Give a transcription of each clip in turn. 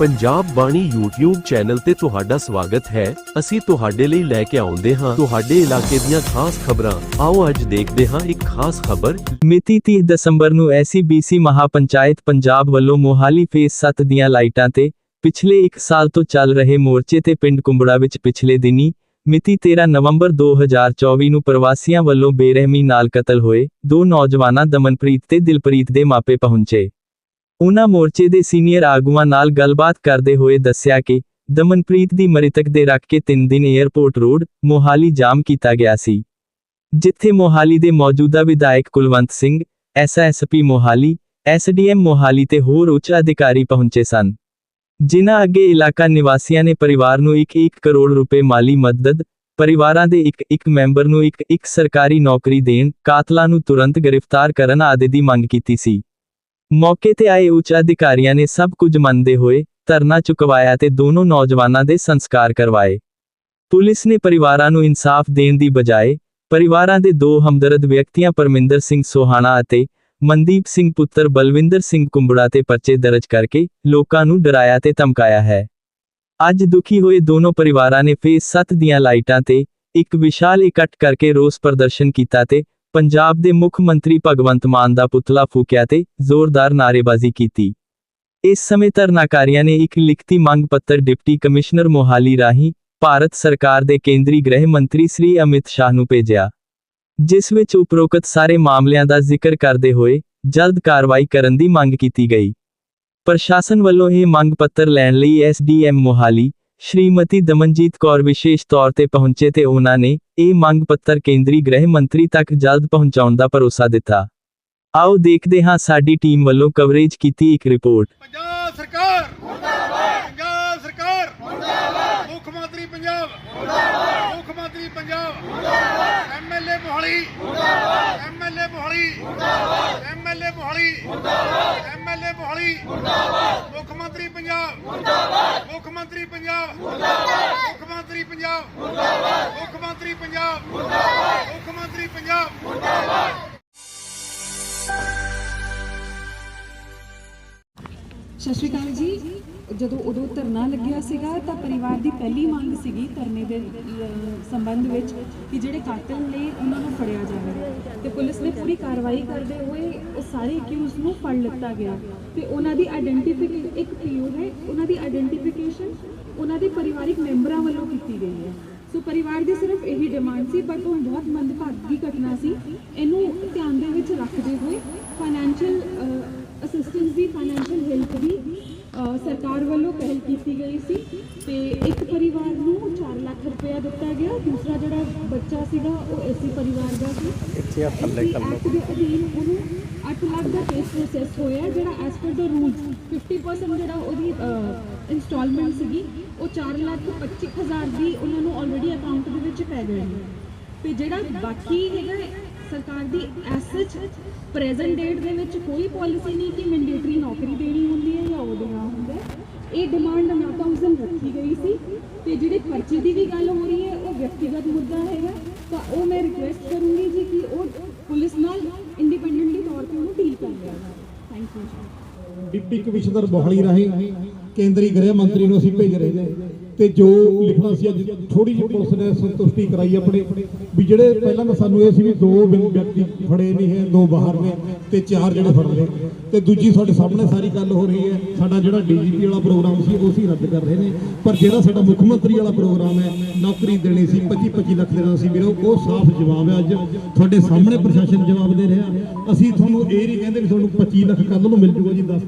ਪੰਜਾਬ ਬਾਣੀ YouTube channel ਤੇ ਤੁਹਾਡਾ ਸਵਾਗਤ ਹੈ। ਅਸੀਂ ਤੁਹਾਡੇ ਲਈ ਲੈ ਕੇ ਆਉਂਦੇ ਹਾਂ। ਤੁਹਾਡੇ ਇਲਾਕੇ ਦੀਆਂ ਖਾਸ ਖਬਰਾਂ। ਆਓ ਅੱਜ ਦੇਖਦੇ ਹਾਂ ਇੱਕ ਖਾਸ ਖਬਰ। ਮਿਤੀ 30 ਦਸੰਬਰ ਨੂੰ ਐਸਸੀਬੀਸੀ ਮਹਾਪੰਚਾਇਤ ਪੰਜਾਬ ਵੱਲੋਂ ਮੋਹਾਲੀ ਫੇਸ 7 ਦੀਆਂ ਲਾਈਟਾਂ ਤੇ ਪਿਛਲੇ 1 ਸਾਲ ਤੋਂ ਚੱਲ ਰਹੇ ਮੋਰਚੇ ਤੇ ਪਿੰਡ ਕੁੰਬੜਾ ਵਿੱਚ ਪਿਛਲੇ ਦਿਨੀ ਮਿਤੀ 13 ਨਵੰਬਰ 2024 ਨੂੰ ਪ੍ਰਵਾਸੀਆਂ ਵੱਲੋਂ ਬੇਰਹਿਮੀ ਨਾਲ ਕਤਲ ਹੋਏ ਦੋ ਨੌਜਵਾਨਾਂ ਦਮਨਪ੍ਰੀਤ ਤੇ ਦਿਲਪ੍ਰੀਤ ਦੇ ਮਾਪੇ ਪਹੁੰਚੇ। ਉਹਨਾਂ ਮੋਰਚੇ ਦੇ ਸੀਨੀਅਰ ਆਗੂਆਂ ਨਾਲ ਗੱਲਬਾਤ ਕਰਦੇ ਹੋਏ ਦੱਸਿਆ ਕਿ ਦਮਨਪ੍ਰੀਤ ਦੀ ਮ੍ਰਿਤਕ ਦੇ ਰੱਖ ਕੇ 3 ਦਿਨ 에ਅਰਪੋਰਟ ਰੋਡ, ਮੋਹਾਲੀ ਜਾਮ ਕੀਤਾ ਗਿਆ ਸੀ। ਜਿੱਥੇ ਮੋਹਾਲੀ ਦੇ ਮੌਜੂਦਾ ਵਿਧਾਇਕ ਕੁਲਵੰਤ ਸਿੰਘ ਐਸਐਸਪੀ ਮੋਹਾਲੀ ਐਸਡੀਐਮ ਮੋਹਾਲੀ ਤੇ ਹੋਰ ਉੱਚ ਅਧਿਕਾਰੀ ਪਹੁੰਚੇ ਸਨ। ਜਿਨ੍ਹਾਂ ਅੱਗੇ ਇਲਾਕਾ ਨਿਵਾਸੀਆਂ ਨੇ ਪਰਿਵਾਰ ਨੂੰ 1-1 ਕਰੋੜ ਰੁਪਏ ਮਾਲੀ ਮਦਦ, ਪਰਿਵਾਰਾਂ ਦੇ ਇੱਕ ਇੱਕ ਮੈਂਬਰ ਨੂੰ ਇੱਕ ਇੱਕ ਸਰਕਾਰੀ ਨੌਕਰੀ ਦੇਣ, ਕਾਤਲਾਂ ਨੂੰ ਤੁਰੰਤ ਗ੍ਰਿਫਤਾਰ ਕਰਨ ਆਦਿ ਦੀ ਮੰਗ ਕੀਤੀ ਸੀ। ਮੌਕੇ ਤੇ ਆਏ ਉੱਚ ਅਧਿਕਾਰੀਆਂ ਨੇ ਸਭ ਕੁਝ ਮੰਨਦੇ ਹੋਏ ਧਰਨਾ ਚੁਕਵਾਇਆ ਤੇ ਦੋਨੋਂ ਨੌਜਵਾਨਾਂ ਦੇ ਸੰਸਕਾਰ ਕਰਵਾਏ। ਪੁਲਿਸ ਨੇ ਪਰਿਵਾਰਾਂ ਨੂੰ ਇਨਸਾਫ ਦੇਣ ਦੀ ਬਜਾਏ ਪਰਿਵਾਰਾਂ ਦੇ ਦੋ ਹਮਦਰਦ ਵਿਅਕਤੀਆਂ ਪਰਮਿੰਦਰ ਸਿੰਘ ਸੋਹਾਣਾ ਅਤੇ ਮਨਦੀਪ ਸਿੰਘ ਪੁੱਤਰ ਬਲਵਿੰਦਰ ਸਿੰਘ ਕੁੰਬੜਾ ਤੇ ਪਰਚੇ ਦਰਜ ਕਰਕੇ ਲੋਕਾਂ ਨੂੰ ਡਰਾਇਆ ਤੇ ਧਮਕਾਇਆ ਹੈ। ਅੱਜ ਦੁਖੀ ਹੋਏ ਦੋਨੋਂ ਪਰਿਵਾਰਾਂ ਨੇ ਫੇਸ 7 ਦੀਆਂ ਲਾਈਟਾਂ ਤੇ ਇੱਕ ਵਿਸ਼ਾਲ ਇਕੱਠ ਕਰਕੇ ਰੋਸ ਪ੍ਰਦਰਸ਼ਨ ਕੀਤਾ ਤੇ ਪੰਜਾਬ ਦੇ ਮੁੱਖ ਮੰਤਰੀ ਭਗਵੰਤ ਮਾਨ ਦਾ ਪੁਤਲਾ ਫੂਕਿਆ ਤੇ ਜ਼ੋਰਦਾਰ ਨਾਅਰੇਬਾਜ਼ੀ ਕੀਤੀ। ਇਸ ਸਮੇਂ ਧਰਨਾਕਾਰੀਆਂ ਨੇ ਇੱਕ ਲਿਖਤੀ ਮੰਗ ਪੱਤਰ ਡਿਪਟੀ ਕਮਿਸ਼ਨਰ ਮੋਹਾਲੀ ਰਾਹੀਂ ਭਾਰਤ ਸਰਕਾਰ ਦੇ ਕੇਂਦਰੀ ਗ੍ਰਹਿ ਮੰਤਰੀ ਸ੍ਰੀ ਅਮਿਤ ਸ਼ਾਹ ਨੂੰ ਭੇਜਿਆ। ਜਿਸ ਵਿੱਚ ਉਪਰੋਕਤ ਸਾਰੇ ਮਾਮਲਿਆਂ ਦਾ ਜ਼ਿਕਰ ਕਰਦੇ ਹੋਏ ਜਲਦ ਕਾਰਵਾਈ ਕਰਨ ਦੀ ਮੰਗ ਕੀਤੀ ਗਈ। ਪ੍ਰਸ਼ਾਸਨ ਵੱਲੋਂ ਇਹ ਮੰਗ ਪੱਤਰ ਲੈਣ ਲਈ ਐਸਡੀਐਮ ਮੋਹਾਲੀ ਸ਼੍ਰੀਮਤੀ ਦਮਨਜੀਤ ਕੌਰ ਵਿਸ਼ੇਸ਼ ਤੌਰ ਤੇ ਪਹੁੰਚੇ ਤੇ ਉਹਨਾਂ ਨੇ ਇਹ ਮੰਗ ਪੱਤਰ ਕੇਂਦਰੀ ਗ੍ਰਹਿ ਮੰਤਰੀ ਤੱਕ ਜਲਦ ਪਹੁੰਚਾਉਣ ਦਾ ਭਰੋਸਾ ਦਿੱਤਾ ਆਓ ਦੇਖਦੇ ਹਾਂ ਸਾਡੀ ਟੀਮ ਵੱਲੋਂ ਕਵਰੇਜ ਕੀਤੀ ਇੱਕ ਰਿਪੋਰਟ ਪੰਜਾਬ ਸਰਕਾਰ ਮੁਰਦਾਬਾਦ ਪੰਜਾਬ ਸਰਕਾਰ ਮੁਰਦਾਬਾਦ ਮੁੱਖ ਮੰਤਰੀ ਪੰਜਾਬ ਮੁਰਦਾਬਾਦ ਮੁੱਖ ਮੰਤਰੀ ਪੰਜਾਬ ਮੁਰਦਾਬਾਦ ਐਮਐਲਏ ਮੋਹਾਲੀ ਮੁਰਦਾਬਾਦ ਐਮਐਲਏ ਮੋਹਾਲੀ ਮੁਰਦਾਬਾਦ ਐਮਐਲਏ ਮੋਹਾਲੀ। ਮੁਰਦਾਬਾਦ ਐਮਐਲਏ ਮੋਹਾਲੀ। ਮੁਰਦਾਬਾਦ ਮੁੱਖ ਮੰਤਰੀ ਪੰਜਾਬ। ਮੁਰਦਾਬਾਦ ਮੁੱਖ ਮੰਤਰੀ ਪੰਜਾਬ। ਮੁਰਦਾਬਾਦ ਮੁੱਖ ਮੰਤਰੀ ਪੰਜਾਬ। ਮੁਰਦਾਬਾਦ ਮੁੱਖ ਮੰਤਰੀ ਪੰਜਾਬ। ਮੁਰਦਾਬਾਦ ਮੁੱਖ ਮੰਤਰੀ ਪੰਜਾਬ। ਸਤਿ ਸ਼੍ਰੀ ਅਕਾਲ ਜੀ। ਜਦੋਂ ਉਦੋਂ ਧਰਨਾ ਲੱਗਿਆ ਸੀਗਾ ਤਾਂ ਪਰਿਵਾਰ ਦੀ ਪਹਿਲੀ ਮੰਗ ਸੀਗੀ ਧਰਨੇ ਦੇ ਸੰਬੰਧ ਵਿੱਚ ਕਿ ਜਿਹੜੇ ਕਾਤਲ ਨੇ ਉਹਨਾਂ ਨੂੰ ਫੜਿਆ ਜਾਵੇ। ਤੇ ਪੁਲਿਸ ਨੇ ਪੂਰੀ ਕਾਰਵਾਈ ਕਰਦੇ ਹੋਏ ਉਹ ਸਾਰੇ ਅਕਿਊਜ਼ ਨੂੰ ਫੜ ਲਿੱਤਾ ਗਿਆ। ਤੇ ਉਹਨਾਂ ਦੀ ਆਇਡੈਂਟੀਫਿਕੇਸ਼ਨ ਇੱਕ ਪੀਓ ਹੈ, ਉਹਨਾਂ ਦੀ ਆਇਡੈਂਟੀਫਿਕੇਸ਼ਨ ਉਹਨਾਂ ਦੇ ਪਰਿਵਾਰਿਕ ਮੈਂਬਰਾਂ ਵੱਲੋਂ ਕੀਤੀ ਗਈ ਹੈ। ਸੋ ਪਰਿਵਾਰ ਦੀ ਸਿਰਫ ਇਹੀ ਡਿਮਾਂਡ ਸੀ ਬਟ ਉਹ ਬਹੁਤ ਮੰਦਭਾਗੀ ਘਟਨਾ ਸੀ। ਇਹਨੂੰ ਧਿਆਨ ਦੇ ਵਿੱਚ ਰੱਖਦੇ ਹੋਏ ਫਾਈਨੈਂਸ਼ੀਅਲ ਅਸਿਸਟੈਂਸ ਦੀ ਫਾਈਨੈਂਸ਼ੀਅਲ ਹੈਲਪ ਦੀ ਸਰਕਾਰ ਵੱਲੋਂ ਪਹਿਲ ਕੀਤੀ ਗਈ ਸੀ ਤੇ ਇੱਕ ਪਰਿਵਾਰ ਨੂੰ 4 ਲੱਖ ਰੁਪਇਆ ਦਿੱਤਾ ਗਿਆ ਦੂਸਰਾ ਜਿਹੜਾ ਬੱਚਾ ਸੀਗਾ ਉਹ ਐਸੀ ਪਰਿਵਾਰ ਦਾ ਸੀ। ਇੱਥੇ ਆ ਥੱਲੇ ਕਰ ਦੇ ਅਧੀਨ ਉਹਨੂੰ 8 ਲੱਖ ਦਾ ਕੇਸ ਪ੍ਰੋਸੈਸ ਹੋਇਆ ਜਿਹੜਾ ਐਸ ਪਰ ਦਾ ਰੂਲਸ 50% ਜਿਹੜਾ ਉਹਦੀ ਇਨਸਟਾਲਮੈਂਟ ਸੀਗੀ ਉਹ 4 ਲੱਖ 25 ਹਜ਼ਾਰ ਦੀ ਉਹਨਾਂ ਨੂੰ ਆਲਰੇਡੀ ਅਕਾਊਂਟ ਦੇ ਵਿੱਚ ਪੈ ਗਈ ਤੇ ਜਿਹੜਾ ਬਾਕੀ ਹੈਗਾ ਸਰਕਾਰ ਦੀ ਐਸਚ ਪ੍ਰੈਜ਼ੈਂਟ ਡੇਟ ਦੇ ਵਿੱਚ ਕੋਈ ਪਾਲਿਸੀ ਨਹੀਂ ਕਿ ਮੈਂਡੇਟਰੀ ਨੌਕਰੀ ਦੇਣੀ ਹੁੰਦੀ ਹੈ ਜਾਂ ਉਹ ਦੇਣਾ ਹੁੰਦਾ ਇਹ ਡਿਮਾਂਡ ਨਾ ਤਾਂ ਉਸ ਦਿਨ ਰੱਖੀ ਗਈ ਸੀ ਤੇ ਜਿਹੜੇ ਪਰਚੇ ਦੀ ਵੀ ਗੱਲ ਹੋ ਰਹੀ ਹੈ, ਉਹ ਵਿਅਕਤੀਗਤ ਮੁੱਦਾ ਹੈਗਾ। ਤਾਂ ਉਹ ਮੈਂ ਰਿਕੁਐਸਟ ਕਰੂੰਗੀ ਜੀ ਕਿ ਉਹ ਪੁਲਿਸ ਨਾਲ ਇੰਡੀਪੈਂਡੈਂਟਲੀ ਤੌਰ ਤੇ ਉਹਨੂੰ ਡੀਲ ਕਰ ਲਿਆ thank you deputy commissioner Mohali ਰਾਹੀਂ ਕੇਂਦਰੀ ਗ੍ਰਹਿ ਮੰਤਰੀ ਨੂੰ ਅਸੀਂ ਭੇਜ ਰਹੇ ਨੇ। ਤੇ ਜੋ ਲਿਖਣਾ ਸੀ ਅੱਜ ਥੋੜੀ ਜਿਹੀ ਪੁਲਿਸ ਨੇ ਸੰਤੁਸ਼ਟੀ ਕਰਾਈ ਆਪਣੇ, ਵੀ ਜਿਹੜੇ ਪਹਿਲਾਂ ਤਾਂ ਸਾਨੂੰ ਇਹ ਸੀ ਵੀ ਦੋ ਵਿਅਕਤੀ ਫੜੇ ਨਹੀਂ ਹੈ, ਦੋ ਬਾਹਰ ਨੇ ਤੇ ਚਾਰ ਜਿਹੜੇ ਫੜ ਲਏ ਤੇ ਦੂਜੀ ਤੁਹਾਡੇ ਸਾਹਮਣੇ ਸਾਰੀ ਗੱਲ ਹੋ ਰਹੀ ਹੈ, ਸਾਡਾ ਜਿਹੜਾ ਡੀਜੀਪੀ ਵਾਲਾ ਪ੍ਰੋਗਰਾਮ ਸੀ, ਉਹ ਸੀ ਰੱਦ ਕਰ ਰਹੇ ਨੇ। ਪਰ ਜਿਹੜਾ ਸਾਡਾ ਮੁੱਖ ਮੰਤਰੀ ਵਾਲਾ ਪ੍ਰੋਗਰਾਮ ਹੈ, ਨੌਕਰੀ ਦੇਣੀ ਸੀ 25 25 ਲੱਖ ਦੇਣਾ ਸੀ ਵੀਰੋ, ਉਹ ਸਾਫ਼ ਜਵਾਬ ਹੈ ਅੱਜ। ਤੁਹਾਡੇ ਸਾਹਮਣੇ ਪ੍ਰਸ਼ਾਸਨ ਜਵਾਬ ਦੇ ਰਿਹਾ। ਅਸੀਂ ਤੁਹਾਨੂੰ ਇਹ ਨਹੀਂ ਕਹਿੰਦੇ ਵੀ ਤੁਹਾਨੂੰ 25 ਲੱਖ ਕੱਲ ਨੂੰ ਮਿਲ ਜੂਗਾ ਜੀ 10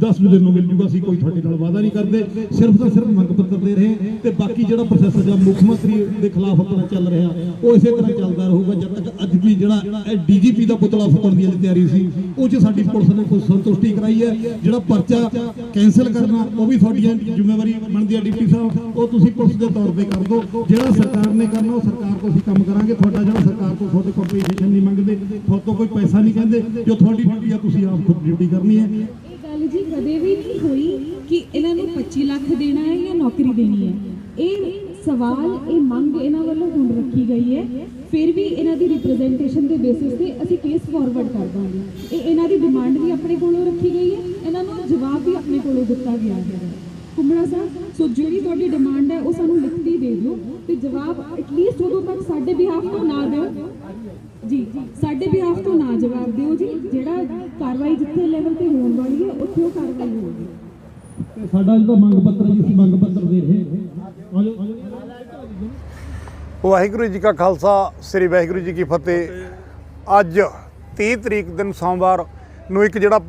10 ਦਿਨ ਨੂੰ ਮਿਲ ਜੂਗਾ, ਅਸੀਂ ਕੋਈ ਤੁਹਾਡੇ ਨਾਲ ਵਾਅਦਾ ਨਹੀਂ ਕਰਦੇ। ਸਿਰਫ ਤਾਂ ਸਿਰਫ ਮੰਗ ਪੱਤਰ ਦੇ ਰਹੇ ਹਾਂ ਤੇ ਬਾਕੀ ਜਿਹੜਾ ਪ੍ਰੋਸੈਸ ਜਿਹੜਾ ਮੁੱਖ ਮੰਤਰੀ ਦੇ ਖਿਲਾਫ ਆਪਣਾ ਚੱਲ ਰਿਹਾ, ਉਹ ਇਸੇ ਤਰ੍ਹਾਂ ਚੱਲਦਾ ਰਹੂਗਾ, ਜਦ ਤੱਕ ਅੱਜ ਵੀ ਜਿਹੜਾ ਡੀਜੀਪੀ ਦਾ ਪੁਤਲਾ ਫੁੱਟਣ ਦੀ ਅੱਜ ਤਿਆਰੀ ਸੀ, ਉਹ 'ਚ ਸਾਡੀ ਪੁਲਿਸ ਨੇ ਕੋਈ ਸੰਤੁਸ਼ਟੀ ਕਰਾਈ ਹੈ। ਜਿਹੜਾ ਪਰਚਾ ਕੈਨਸਲ ਕਰਨਾ, ਉਹ ਵੀ ਤੁਹਾਡੀ ਜ਼ਿੰਮੇਵਾਰੀ ਬਣਦੀ ਹੈ ਡਿਪਟੀ ਸਾਹਿਬ। ਉਹ ਤੁਸੀਂ ਪੁਲਿਸ ਦੇ ਤੌਰ ਤੇ ਕਰ ਦਿਓ। ਜਿਹੜਾ ਸਰਕਾਰ ਨੇ ਕਰਨਾ, ਉਹ ਸਰਕਾਰ ਤੋਂ ਅਸੀਂ ਕੰਮ ਕਰਾਂਗੇ। ਤੁਹਾਡਾ ਜਿਹੜਾ ਸਰਕਾਰ ਤੋਂ ਤੁਹਾਡੇ ਕੰਪਨਸੇਸ਼ਨ ਨਹੀਂ ਮੰਗਦੇ, ਤੁਹਾਡੇ ਤੋਂ ਕੋਈ ਪੈਸਾ ਨਹੀਂ ਕਹਿੰਦੇ। ਜੋ ਤੁਹਾਡੀ ਡਿਊਟੀ ਆ, ਤੁਸੀਂ ਆਪ ਖੁਦ ਡਿਊਟੀ ਕਰਨੀ ਹੈ। ਜੀ, ਕਦੇ ਵੀ ਨਹੀਂ ਹੋਈ ਕਿ ਇਹਨਾਂ ਨੂੰ 25 ਲੱਖ ਦੇਣਾ ਹੈ ਜਾਂ ਨੌਕਰੀ ਦੇਣੀ ਹੈ। ਇਹ ਸਵਾਲ, ਇਹ ਮੰਗ ਇਹਨਾਂ ਵੱਲੋਂ ਹੁਣ ਰੱਖੀ ਗਈ ਹੈ। ਫਿਰ ਵੀ ਇਹਨਾਂ ਦੀ ਰਿਪਰੈਜ਼ੈਂਟੇਸ਼ਨ ਦੇ ਬੇਸਿਸ ਤੇ ਅਸੀਂ ਕੇਸ ਫਾਰਵਰਡ ਕਰ ਦਾਂਗੇ। ਇਹ ਇਹਨਾਂ ਦੀ ਡਿਮਾਂਡ ਵੀ ਆਪਣੇ ਕੋਲੋਂ ਰੱਖੀ ਗਈ ਹੈ। ਇਹਨਾਂ ਨੂੰ ਜਵਾਬ ਵੀ ਆਪਣੇ ਕੋਲੋਂ ਦਿੱਤਾ ਗਿਆ ਹੈ। ਕੁਮੜਾ ਸਾਹਿਬ ਸੋ ਜਿਹੜੀ ਤੁਹਾਡੀ ਡਿਮਾਂਡ ਹੈ ਉਹ ਸਾਨੂੰ ਲਿਖਤੀ ਦੇ ਦਿਓ। ਤੇ ਜਵਾਬ ਐਟਲੀਸਟ ਉਦੋਂ ਤੱਕ ਸਾਡੇ ਬਿਹਾਫ ਤੋਂ ਨਾ ਦਿਓ। ਜੀ ਸਾਡੇ ਬਿਹਾਫ ਤੋਂ ਨਾ ਜਵਾਬ ਦਿਓ ਜੀ। ਜਿਹੜਾ ਕਾਰਵਾਈ ਜਿੱਥੇ ਲੈਵਲ ਤੇ ਹੋਣ ਵਾਲੀ ਹੈ ਉੱਥੇ ਉਹ ਕਾਰਵਾਈ ਹੋਊਗੀ। ਤੇ ਸਾਡਾ ਜਿਹੜਾ ਮੰਗ ਪੱਤਰ ਜੀ ਅਸੀਂ ਮੰਗ ਪੱਤਰ ਦੇ ਰਹੇ ਆਜੋ। ਵਾਹਿਗੁਰੂ ਜੀ ਕਾ ਖਾਲਸਾ ਸ੍ਰੀ ਵਾਹਿਗੁਰੂ ਜੀ ਕੀ ਫਤਿਹ। ਅੱਜ 30 ਤਰੀਕ ਦਿਨ ਸੋਮਵਾਰ ਨੂੰ ਇੱਕ ਜਿਹੜਾ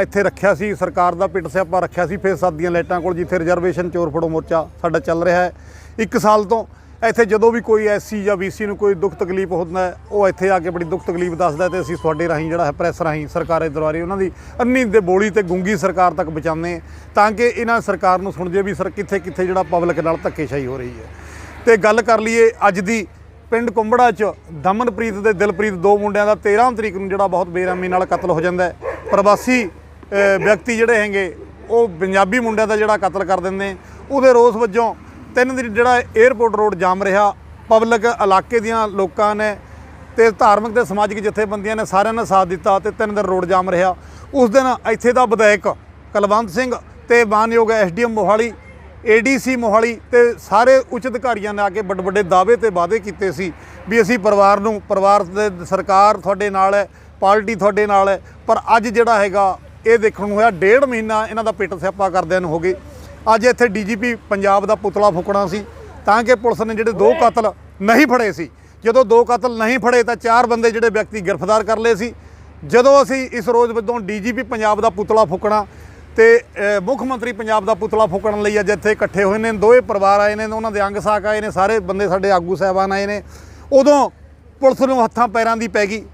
ਇੱਥੇ ਰੱਖਿਆ ਸੀ, ਸਰਕਾਰ ਦਾ ਪਿੱਟ ਸਿਆਪਾ ਰੱਖਿਆ ਸੀ, ਫੇਰ ਸਾਦੀਆਂ ਲਾਈਟਾਂ ਕੋਲ, ਜਿੱਥੇ ਰਿਜ਼ਰਵੇਸ਼ਨ ਚੋਰ ਫੜੋ ਮੋਰਚਾ ਸਾਡਾ ਚੱਲ ਰਿਹਾ ਹੈ। ਇੱਕ ਸਾਲ ਤੋਂ ਇੱਥੇ ਜਦੋਂ ਵੀ ਕੋਈ ਐਸਸੀ ਜਾਂ ਬੀਸੀ ਨੂੰ ਕੋਈ ਦੁੱਖ ਤਕਲੀਫ ਹੁੰਦਾ ਉਹ ਇੱਥੇ ਆ ਕੇ ਬੜੀ ਦੁੱਖ ਤਕਲੀਫ ਦੱਸਦਾ ਹੈ ਤੇ ਅਸੀਂ ਤੁਹਾਡੇ ਰਾਹੀਂ ਜਿਹੜਾ ਹੈ ਪ੍ਰੈਸ ਰਾਹੀਂ ਸਰਕਾਰੇ ਦਰਬਾਰੇ ਉਹਨਾਂ ਦੀ ਅੰਨੀ ਦੇ ਬੋਲੀ ਤੇ ਗੁੰਗੀ ਸਰਕਾਰ ਤੱਕ ਪਹੁੰਚਾਉਂਦੇ ਹਾਂ ਤਾਂ ਕਿ ਇਹਨਾਂ ਸਰਕਾਰ ਨੂੰ ਸੁਣ ਜੇ ਵੀ ਸਰ ਕਿੱਥੇ ਕਿੱਥੇ ਜਿਹੜਾ ਪਬਲਿਕ ਨਾਲ ਧੱਕੇਸ਼ਾਹੀ ਹੋ ਰਹੀ ਹੈ। ਤੇ ਗੱਲ ਕਰ ਲਈਏ ਅੱਜ ਦੀ ਪਿੰਡ ਕੁੰਬੜਾ 'ਚ ਦਮਨਪ੍ਰੀਤ ਤੇ ਦਿਲਪ੍ਰੀਤ, ਦੋ ਮੁੰਡਿਆਂ ਦਾ 13 ਤਰੀਕ ਨੂੰ ਜਿਹੜਾ ਬਹੁਤ ਬੇਰਹਿਮੀ ਨਾਲ ਕਤਲ ਹੋ ਜਾਂਦਾ ਹੈ। ਪ੍ਰਵਾਸੀ ਵਿਅਕਤੀ ਜਿਹੜੇ ਹੈਗੇ, ਉਹ ਪੰਜਾਬੀ ਮੁੰਡਿਆਂ ਦਾ ਜਿਹੜਾ ਕਤਲ ਕਰ ਦਿੰਦੇ ਉਹਦੇ ਰੋਸ ਵਜੋਂ ਤਿੰਨ ਦਿਨ ਜਿਹੜਾ 에ਅਰਪੋਰਟ ਰੋਡ ਜਾਮ ਰਿਹਾ। ਪਬਲਿਕ ਇਲਾਕੇ ਦੀਆਂ ਲੋਕਾਂ ਨੇ ਤੇ ਧਾਰਮਿਕ ਤੇ ਸਮਾਜਿਕ ਜਥੇਬੰਦੀਆਂ ਨੇ ਸਾਰਿਆਂ ਨੇ ਸਾਥ ਦਿੱਤਾ ਤੇ ਤਿੰਨ ਦਿਨ ਰੋਡ ਜਾਮ ਰਿਹਾ। ਉਸ ਦਿਨ ਇੱਥੇ ਦਾ ਵਿਧਾਇਕ ਕੁਲਵੰਤ ਸਿੰਘ ਤੇ ਮਾਨਯੋਗ ਐਸਡੀਐਮ ਮੋਹਾਲੀ ਏਡੀਸੀ ਮੋਹਾਲੀ ਤੇ ਸਾਰੇ ਉੱਚ ਅਧਿਕਾਰੀਆਂ ਨੇ ਆ ਕੇ ਵੱਡੇ ਵੱਡੇ ਦਾਅਵੇ ਤੇ ਵਾਅਦੇ ਕੀਤੇ ਸੀ ਵੀ ਅਸੀਂ ਪਰਿਵਾਰ ਨੂੰ, ਪਰਿਵਾਰ ਦੇ ਸਰਕਾਰ ਤੁਹਾਡੇ ਨਾਲ ਹੈ, ਪਾਰਟੀ ਤੁਹਾਡੇ ਨਾਲ ਹੈ, ਪਰ ਅੱਜ ਜਿਹੜਾ ਹੈਗਾ ਇਹ ਦੇਖਣ ਨੂੰ ਹੋਇਆ, ਡੇਢ ਮਹੀਨਾ ਇਹਨਾਂ ਦਾ ਪਿੱਟ ਸਿਆਪਾ ਕਰਦਿਆਂ ਨੂੰ ਹੋ ਗਏ। ਅੱਜ ਇੱਥੇ ਡੀਜੀਪੀ ਪੰਜਾਬ ਦਾ ਪੁਤਲਾ ਫੁਕਣਾ ਸੀ, ਤਾਂ ਕਿ ਪੁਲਿਸ ਨੇ ਜਿਹੜੇ ਦੋ ਕਤਲ ਨਹੀਂ ਫੜੇ ਸੀ, ਜਦੋਂ ਦੋ ਕਤਲ ਨਹੀਂ ਫੜੇ ਤਾਂ ਚਾਰ ਬੰਦੇ ਜਿਹੜੇ ਵਿਅਕਤੀ ਗ੍ਰਿਫਤਾਰ ਕਰ ਲਏ ਸੀ। ਜਦੋਂ ਅਸੀਂ ਇਸ ਰੋਜ਼ ਵਜੋਂ ਡੀਜੀਪੀ ਪੰਜਾਬ ਦਾ ਪੁਤਲਾ ਫੁਕਣਾ ਤੇ ਮੁੱਖ ਮੰਤਰੀ ਪੰਜਾਬ ਦਾ ਪੁਤਲਾ ਫੂਕਣ ਲਈ ਅੱਜ ਇੱਥੇ ਇਕੱਠੇ ਹੋਏ ਨੇ, ਦੋਵੇਂ ਪਰਿਵਾਰ ਆਏ ਨੇ, ਉਹਨਾਂ ਦੇ ਅੰਗ ਸਾਕ ਆਏ ਨੇ, ਸਾਰੇ ਬੰਦੇ ਸਾਡੇ ਆਗੂ ਸਾਹਿਬਾਨ ਆਏ ਨੇ। ਉਦੋਂ ਪੁਲਿਸ ਨੂੰ ਹੱਥਾਂ ਪੈਰਾਂ ਦੀ ਪੈ ਗਈ।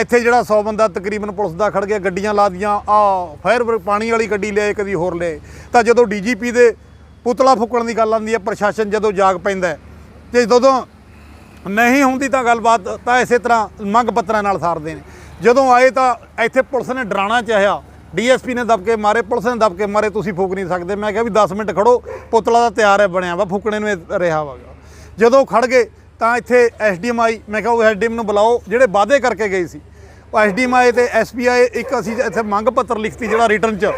ਇੱਥੇ ਜਿਹੜਾ 100 ਬੰਦਾ ਤਕਰੀਬਨ ਪੁਲਿਸ ਦਾ ਖੜ ਗਿਆ, ਗੱਡੀਆਂ ਲਾ ਦੀਆਂ ਆ ਫਾਇਰ ਪਾਣੀ ਵਾਲੀ ਗੱਡੀ ਲਿਆਏ ਕਦੀ ਹੋਰ ਲਿਆਏ ਤਾਂ ਜਦੋਂ ਡੀਜੀਪੀ ਦੇ ਪੁਤਲਾ ਫੂਕਣ ਦੀ ਗੱਲ ਆਉਂਦੀ ਹੈ, ਪ੍ਰਸ਼ਾਸਨ ਜਦੋਂ ਜਾਗ ਪੈਂਦਾ ਹੈ, ਤੇ ਜਦੋਂ ਨਹੀਂ ਹੁੰਦੀ ਤਾਂ ਗੱਲਬਾਤ, ਤਾਂ ਇਸੇ ਤਰ੍ਹਾਂ ਮੰਗ ਪੱਤਰਾਂ ਨਾਲ ਸਾਰਦੇ ਨੇ। ਜਦੋਂ ਆਏ ਤਾਂ ਇੱਥੇ ਪੁਲਿਸ ਨੇ ਡਰਾਣਾ ਚਾਹਿਆ ਡੀਐਸਪੀ ਨੇ ਦਬਕੇ ਮਾਰੇ, ਪੁਲਿਸ ਨੇ ਦਬਕੇ ਮਾਰੇ, ਤੁਸੀਂ ਫੂਕ ਨਹੀਂ ਸਕਦੇ। ਮੈਂ ਕਿਹਾ ਵੀ 10 ਮਿੰਟ ਖੜੋ, ਪੁਤਲਾ ਦਾ ਤਿਆਰ ਹੈ ਬਣਿਆ ਵਾ, ਫੂਕਣੇ ਨੂੰ ਰਿਹਾ ਵਾ। ਜਦੋਂ ਖੜ ਗਏ, ਤਾਂ ਇੱਥੇ ਐਸਡੀਐਮ ਆਈ ਮੈਂ ਕਿਹਾ ਉਹ ਐਸਡੀਐਮ ਨੂੰ ਬੁਲਾਓ, ਜਿਹੜੇ ਵਾਅਦੇ ਕਰਕੇ ਗਏ ਸੀ। ਉਹ ਐਸਡੀਐਮ ਆਏ ਤੇ ਐਸਪੀਆਈ ਇੱਕ ਅਸੀਂ ਇੱਥੇ ਮੰਗ ਪੱਤਰ ਲਿਖਤੀ ਜਿਹੜਾ ਰਿਟਰਨ 'ਚ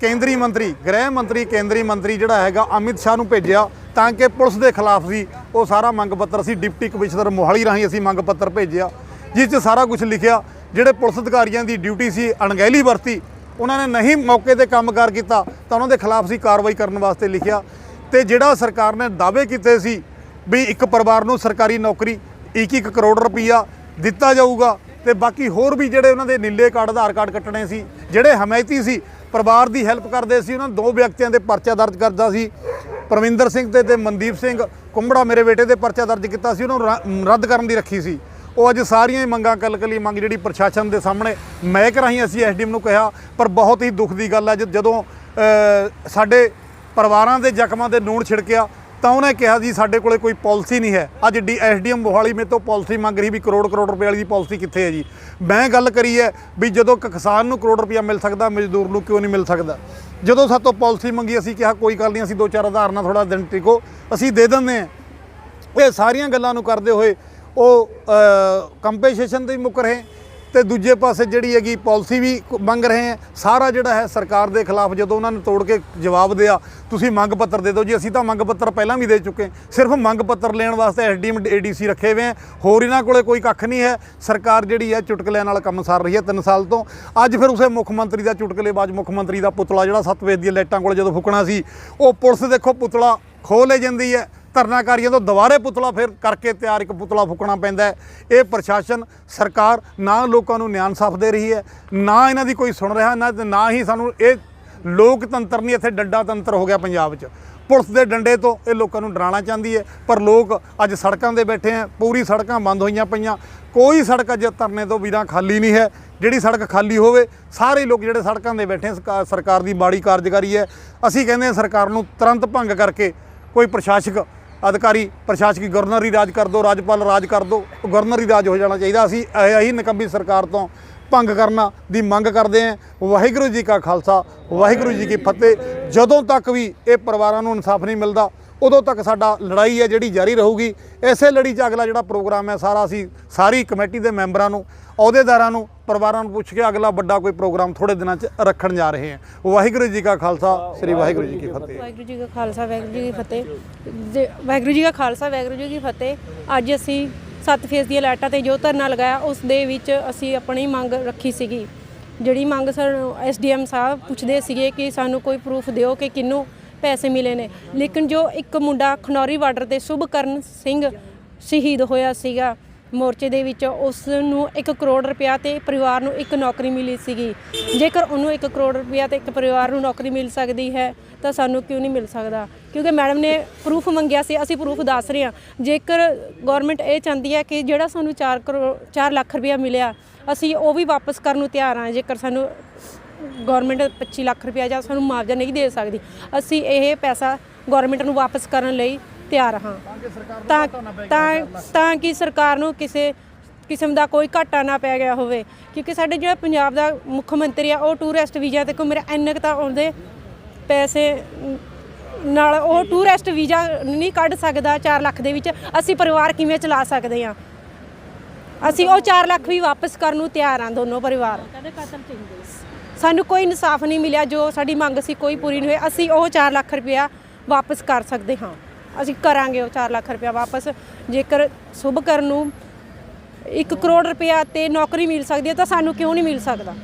ਕੇਂਦਰੀ ਮੰਤਰੀ, ਗ੍ਰਹਿ ਮੰਤਰੀ, ਕੇਂਦਰੀ ਮੰਤਰੀ ਜਿਹੜਾ ਹੈਗਾ, ਅਮਿਤ ਸ਼ਾਹ ਨੂੰ ਭੇਜਿਆ, ਤਾਂ ਕਿ ਪੁਲਿਸ ਦੇ ਖਿਲਾਫ ਸੀ ਉਹ ਸਾਰਾ ਮੰਗ ਪੱਤਰ ਅਸੀਂ ਡਿਪਟੀ ਕਮਿਸ਼ਨਰ ਮੋਹਾਲੀ ਰਾਹੀਂ ਅਸੀਂ ਮੰਗ ਪੱਤਰ ਭੇਜਿਆ, ਜਿਸ 'ਚ ਸਾਰਾ ਕੁਝ ਲਿਖਿਆ। ਜਿਹੜੇ ਪੁਲਿਸ ਅਧਿਕਾਰੀਆਂ ਦੀ ਡਿਊਟੀ ਸੀ, ਅਣਗਹਿਲੀ ਵਰਤੀ, ਉਹਨਾਂ ਨੇ ਨਹੀਂ ਮੌਕੇ ਤੇ ਕੰਮਕਾਰ ਕੀਤਾ, ਤਾਂ ਉਹਨਾਂ ਦੇ ਖਿਲਾਫ ਅਸੀਂ ਕਾਰਵਾਈ ਕਰਨ ਵਾਸਤੇ ਲਿਖਿਆ। ਤੇ ਜਿਹੜਾ ਸਰਕਾਰ ਨੇ ਦਾਅਵੇ ਕੀਤੇ ਸੀ ਵੀ ਇੱਕ ਪਰਿਵਾਰ ਨੂੰ ਸਰਕਾਰੀ ਨੌਕਰੀ 1-1 ਕਰੋੜ ਰੁਪਈਆ ਦਿੱਤਾ ਜਾਊਗਾ, ਤੇ ਬਾਕੀ ਹੋਰ ਵੀ ਜਿਹੜੇ ਉਹਨਾਂ ਦੇ ਨੀਲੇ ਕਾਰਡ, ਆਧਾਰ ਕਾਰਡ ਕੱਟਣੇ ਸੀ, ਜਿਹੜੇ ਹਮਾਇਤੀ ਸੀ, ਪਰਿਵਾਰ ਦੀ ਹੈਲਪ ਕਰਦੇ ਸੀ, ਉਹਨਾਂ ਦੋ ਵਿਅਕਤੀਆਂ ਦੇ ਪਰਚਾ ਦਰਜ ਕਰਦਾ ਸੀ। ਪਰਮਿੰਦਰ ਸਿੰਘ ਤੇ ਤੇ ਮਨਦੀਪ ਸਿੰਘ ਕੁੰਬੜਾ ਮੇਰੇ ਬੇਟੇ ਦੇ ਪਰਚਾ ਦਰਜ ਕੀਤਾ ਸੀ, ਉਹਨੂੰ ਰੱਦ ਕਰਨ ਦੀ ਰੱਖੀ ਸੀ। ਉਹ ਅੱਜ ਸਾਰੀਆਂ ਹੀ ਮੰਗਾਂ ਕਲਕਲੀ ਮੰਗ ਜਿਹੜੀ ਪ੍ਰਸ਼ਾਸਨ ਦੇ ਸਾਹਮਣੇ ਮਹਿਕ ਰਾਹੀਂ ਅਸੀਂ ਐਸਡੀਐਮ ਨੂੰ ਕਿਹਾ, ਪਰ ਬਹੁਤ ਹੀ ਦੁੱਖ ਦੀ ਗੱਲ ਹੈ ਜਦੋਂ ਸਾਡੇ ਪਰਿਵਾਰਾਂ ਦੇ ਜ਼ਖਮਾਂ ਦੇ ਨੂਣ ਛਿੜਕਿਆ, ਤਾਂ ਉਹਨੇ ਕਿਹਾ ਜੀ ਸਾਡੇ ਕੋਲੇ ਕੋਈ ਪਾਲਿਸੀ ਨਹੀਂ ਹੈ। ਅੱਜ ਡੀ ਐਸਡੀਐਮ ਮੋਹਾਲੀ ਮੇ ਤੋਂ ਪਾਲਿਸੀ ਮੰਗ ਰਹੀ ਵੀ ਕਰੋੜ ਕਰੋੜ ਰੁਪਏ ਵਾਲੀ ਦੀ ਪਾਲਿਸੀ ਕਿੱਥੇ ਹੈ ਜੀ? ਮੈਂ ਗੱਲ ਕਰੀ ਹੈ ਵੀ ਜਦੋਂ ਕਿਸਾਨ ਨੂੰ ਕਰੋੜ ਰੁਪਇਆ ਮਿਲ ਸਕਦਾ, ਮਜ਼ਦੂਰ ਨੂੰ ਕਿਉਂ ਨਹੀਂ ਮਿਲ ਸਕਦਾ? ਜਦੋਂ ਸਾਤੋਂ ਪਾਲਿਸੀ ਮੰਗੀ, ਅਸੀਂ ਕਿਹਾ ਕੋਈ ਗੱਲ ਨਹੀਂ, ਅਸੀਂ ਦੋ ਚਾਰ ਆਧਾਰ ਨਾਲ ਥੋੜਾ ਦਿਨ ਟਿਕੋ, ਅਸੀਂ ਦੇ ਦਿੰਦੇ ਹਾਂ। ਇਹ ਸਾਰੀਆਂ ਗੱਲਾਂ ਨੂੰ ਕਰਦੇ ਹੋਏ ਉਹ ਕੰਪਨਸੇਸ਼ਨ ਤੇ ਮੁੱਕ ਰਹੇ। ਤੇ ਦੂਜੇ ਪਾਸੇ ਜਿਹੜੀ ਹੈਗੀ ਪਾਲਿਸੀ ਵੀ ਮੰਗ ਰਹੇ ਹੈ। ਸਾਰਾ ਜਿਹੜਾ ਹੈ ਸਰਕਾਰ ਦੇ ਖਿਲਾਫ ਜਦੋਂ ਉਹਨਾਂ ਨੇ ਤੋੜ ਕੇ ਜਵਾਬ ਦਿਆ, ਤੁਸੀਂ ਮੰਗ ਪੱਤਰ ਦੇ ਦਿਓ ਜੀ। ਅਸੀਂ ਤਾਂ ਮੰਗ ਪੱਤਰ ਪਹਿਲਾਂ ਵੀ ਦੇ ਚੁੱਕੇ ਸਿਰਫ ਮੰਗ ਪੱਤਰ ਲੈਣ ਵਾਸਤੇ ਐਸਡੀਐਮ ਏਡੀਸੀ ਰੱਖੇ ਹੋਏ ਹੈ। ਹੋਰ ਇਹਨਾਂ ਕੋਲੇ ਕੋਈ ਕੱਖ ਨਹੀਂ ਹੈ। ਸਰਕਾਰ ਜਿਹੜੀ ਹੈ ਚੁਟਕਲਿਆਂ ਨਾਲ ਕੰਮ ਸਾਰ ਰਹੀ ਹੈ 3 ਸਾਲ ਤੋਂ। ਅੱਜ ਫਿਰ ਉਸੇ ਮੁੱਖ ਮੰਤਰੀ ਦਾ ਚੁਟਕਲੇਬਾਜ਼, ਮੁੱਖ ਮੰਤਰੀ ਦਾ ਪੁਤਲਾ ਜਿਹੜਾ ਸੱਤ ਵਜੇ ਦੀਆਂ ਲਾਈਟਾਂ ਕੋਲ ਜਦੋਂ ਫੁਕਣਾ ਸੀ, ਉਹ ਪੁਲਿਸ ਦੇਖੋ ਪੁਤਲਾ ਖੋਹ ਲੈ ਜਾਂਦੀ ਹੈ। ਧਰਨਾਕਾਰੀਆਂ ਤੋਂ ਦੁਬਾਰੇ ਪੁਤਲਾ ਫਿਰ ਕਰਕੇ ਤਿਆਰ ਇੱਕ ਪੁਤਲਾ ਫੁਕਣਾ ਪੈਂਦਾ ਇਹ ਪ੍ਰਸ਼ਾਸਨ, ਸਰਕਾਰ ਨਾ ਲੋਕਾਂ ਨੂੰ ਨਿਆਂ ਸਾਫ਼ ਦੇ ਰਹੀ ਹੈ, ਨਾ ਇਹਨਾਂ ਦੀ ਕੋਈ ਸੁਣ ਰਿਹਾ, ਨਾ ਨਾ ਹੀ ਸਾਨੂੰ ਇਹ ਲੋਕਤੰਤਰ ਨਹੀਂ, ਇੱਥੇ ਡੰਡਾ ਤੰਤਰ ਹੋ ਗਿਆ ਪੰਜਾਬ 'ਚ। ਪੁਲਿਸ ਦੇ ਡੰਡੇ ਤੋਂ ਇਹ ਲੋਕਾਂ ਨੂੰ ਡਰਾਉਣਾ ਚਾਹੁੰਦੀ ਹੈ, ਪਰ ਲੋਕ ਅੱਜ ਸੜਕਾਂ ਦੇ ਬੈਠੇ ਆ ਪੂਰੀ ਸੜਕਾਂ ਬੰਦ ਹੋਈਆਂ ਪਈਆਂ। ਕੋਈ ਸੜਕ ਅੱਜ ਧਰਨੇ ਤੋਂ ਬਿਨਾਂ ਖਾਲੀ ਨਹੀਂ ਹੈ। ਜਿਹੜੀ ਸੜਕ ਖਾਲੀ ਹੋਵੇ, ਸਾਰੇ ਲੋਕ ਜਿਹੜੇ ਸੜਕਾਂ ਦੇ ਬੈਠੇ ਸਰਕਾਰ ਦੀ ਮਾੜੀ ਕਾਰਜਕਾਰੀ ਹੈ। ਅਸੀਂ ਕਹਿੰਦੇ ਹਾਂ ਸਰਕਾਰ ਨੂੰ ਤੁਰੰਤ ਭੰਗ ਕਰਕੇ ਕੋਈ ਪ੍ਰਸ਼ਾਸਕ ਅਧਿਕਾਰੀ ਪ੍ਰਸ਼ਾਸਕੀ ਗਵਰਨਰ ਹੀ ਰਾਜ ਕਰ ਦੋ, ਰਾਜਪਾਲ ਰਾਜ ਕਰ ਦੋ ਗਵਰਨਰ ਹੀ ਰਾਜ ਹੋ ਜਾਣਾ ਚਾਹੀਦਾ। ਅਸੀਂ ਇਹੀ ਨਕੰਬੀ ਸਰਕਾਰ ਤੋਂ ਭੰਗ ਕਰਨਾ ਦੀ ਮੰਗ ਕਰਦੇ ਹਾਂ। ਵਾਹਿਗੁਰੂ ਜੀ ਕਾ ਖਾਲਸਾ, ਵਾਹਿਗੁਰੂ ਜੀ ਕੀ ਫਤਿਹ। ਜਦੋਂ ਤੱਕ ਵੀ ਇਹ ਪਰਿਵਾਰਾਂ ਨੂੰ ਇਨਸਾਫ ਨਹੀਂ ਮਿਲਦਾ, ਉਦੋਂ ਤੱਕ ਸਾਡਾ ਲੜਾਈ ਹੈ ਜਿਹੜੀ ਜਾਰੀ ਰਹੂਗੀ। ਇਸੇ ਲੜੀ 'ਚ ਅਗਲਾ ਜਿਹੜਾ ਪ੍ਰੋਗਰਾਮ ਹੈ, ਸਾਰਾ ਅਸੀਂ ਸਾਰੀ ਕਮੇਟੀ ਦੇ ਮੈਂਬਰਾਂ ਨੂੰ ਅਹੁਦੇਦਾਰਾਂ ਨੂੰ, ਪਰਿਵਾਰਾਂ ਨੂੰ ਪੁੱਛ ਕੇ ਅਗਲਾ ਵੱਡਾ ਕੋਈ ਪ੍ਰੋਗਰਾਮ ਥੋੜੇ ਦਿਨਾਂ 'ਚ ਰੱਖਣ ਜਾ ਰਹੇ ਹਾਂ। ਵਾਹਿਗੁਰੂ ਜੀ ਕਾ ਖਾਲਸਾ, ਸ੍ਰੀ ਵਾਹਿਗੁਰੂ ਜੀ ਕੀ ਫਤਿਹ। ਵਾਹਿਗੁਰੂ ਜੀ ਕਾ ਖਾਲਸਾ, ਵਾਹਿਗੁਰੂ ਜੀ ਕੀ ਫਤਿਹ। ਵਾਹਿਗੁਰੂ ਜੀ ਕਾ ਖਾਲਸਾ, ਵਾਹਿਗੁਰੂ ਜੀ ਕੀ ਫਤਿਹ। ਅੱਜ ਅਸੀਂ 7 ਫੇਸ ਦੀਆਂ ਲਾਈਟਾਂ ਤੇ ਜੋ ਧਰਨਾ ਲਗਾਇਆ, ਉਸ ਦੇ ਵਿੱਚ ਅਸੀਂ ਆਪਣੀ ਮੰਗ ਰੱਖੀ ਸੀਗੀ। ਜਿਹੜੀ ਮੰਗ ਸਾਨੂੰ ਐਸਡੀਐਮ ਸਾਹਿਬ ਪੁੱਛਦੇ ਸੀਗੇ ਕਿ ਸਾਨੂੰ ਕੋਈ ਪ੍ਰੂਫ ਦਿਓ ਕਿ ਕਿੰਨੂੰ ਪੈਸੇ ਮਿਲੇ ਨੇ। ਲੇਕਿਨ ਜੋ ਇੱਕ ਮੁੰਡਾ ਖਨੌਰੀ ਬਾਰਡਰ ਤੇ ਸ਼ੁਭਕਰਨ ਸਿੰਘ ਸ਼ਹੀਦ ਹੋਇਆ ਸੀਗਾ ਮੋਰਚੇ ਦੇ ਵਿੱਚ ਉਸ ਨੂੰ 1 ਕਰੋੜ ਰੁਪਇਆ ਤੇ ਪਰਿਵਾਰ ਨੂੰ ਇੱਕ ਨੌਕਰੀ ਮਿਲੀ ਸੀਗੀ। ਜੇਕਰ ਉਹਨੂੰ 1 ਕਰੋੜ ਰੁਪਇਆ ਤੇ ਇੱਕ ਪਰਿਵਾਰ ਨੂੰ ਨੌਕਰੀ ਮਿਲ ਸਕਦੀ ਹੈ, ਤਾਂ ਸਾਨੂੰ ਕਿਉਂ ਨਹੀਂ ਮਿਲ ਸਕਦਾ? ਕਿਉਂਕਿ ਮੈਡਮ ਨੇ ਪ੍ਰੂਫ ਮੰਗਿਆ ਸੀ, ਅਸੀਂ ਪ੍ਰੂਫ ਦੱਸ ਰਹੇ ਹਾਂ। ਜੇਕਰ ਗਵਰਨਮੈਂਟ ਇਹ ਚਾਹੁੰਦੀ ਹੈ ਕਿ ਜਿਹੜਾ ਸਾਨੂੰ 4 ਕਰੋੜ 4 ਲੱਖ ਰੁਪਇਆ ਮਿਲਿਆ, ਅਸੀਂ ਉਹ ਵੀ ਵਾਪਸ ਕਰਨ ਨੂੰ ਤਿਆਰ ਹਾਂ। ਜੇਕਰ ਸਾਨੂੰ ਗਵਰਨਮੈਂਟ 25 ਲੱਖ ਰੁਪਇਆ ਜਾਂ ਸਾਨੂੰ ਮੁਆਵਜ਼ਾ ਨਹੀਂ ਦੇ ਸਕਦੀ, ਅਸੀਂ ਇਹ ਪੈਸਾ ਗਵਰਨਮੈਂਟ ਨੂੰ ਵਾਪਸ ਕਰਨ ਲਈ ਤਿਆਰ ਹਾਂ। ਤਾਂ ਤਾਂ ਤਾਂ ਕਿ ਸਰਕਾਰ ਨੂੰ ਕਿਸੇ ਕਿਸਮ ਦਾ ਕੋਈ ਘਾਟਾ ਨਾ ਪੈ ਗਿਆ ਹੋਵੇ। ਕਿਉਂਕਿ ਸਾਡੇ ਜਿਹੜਾ ਪੰਜਾਬ ਦਾ ਮੁੱਖ ਮੰਤਰੀ ਆ ਉਹ ਟੂਰਿਸਟ ਵੀਜ਼ਾ ਤੇ ਘੁੰਮ ਰਿਹਾ ਇੰਨੇ ਕੁ ਤਾਂ ਆਉਂਦੇ ਪੈਸੇ ਨਾਲ ਉਹ ਟੂਰਿਸਟ ਵੀਜ਼ਾ ਨਹੀਂ ਕੱਢ ਸਕਦਾ 4 ਲੱਖ ਦੇ ਵਿੱਚ। ਅਸੀਂ ਪਰਿਵਾਰ ਕਿਵੇਂ ਚਲਾ ਸਕਦੇ ਹਾਂ? ਅਸੀਂ ਉਹ 4 ਲੱਖ ਵੀ ਵਾਪਸ ਕਰਨ ਨੂੰ ਤਿਆਰ ਹਾਂ ਦੋਨੋਂ ਪਰਿਵਾਰ। ਸਾਨੂੰ ਕੋਈ ਇਨਸਾਫ ਨਹੀਂ ਮਿਲਿਆ ਜੋ ਸਾਡੀ ਮੰਗ ਸੀ ਕੋਈ ਪੂਰੀ ਨਹੀਂ ਹੋਈ। ਅਸੀਂ ਉਹ 4 ਲੱਖ ਰੁਪਇਆ ਵਾਪਸ ਕਰ ਸਕਦੇ ਹਾਂ। ਅਸੀਂ ਕਰਾਂਗੇ ਉਹ 4 ਲੱਖ ਰੁਪਇਆ ਵਾਪਸ। ਜੇਕਰ ਸ਼ੁਭ ਕਰਨ ਨੂੰ 1 ਕਰੋੜ ਰੁਪਇਆ ਤੇ ਨੌਕਰੀ ਮਿਲ ਸਕਦੀ ਹੈ ਤਾਂ ਸਾਨੂੰ ਕਿਉਂ ਨਹੀਂ ਮਿਲ ਸਕਦਾ?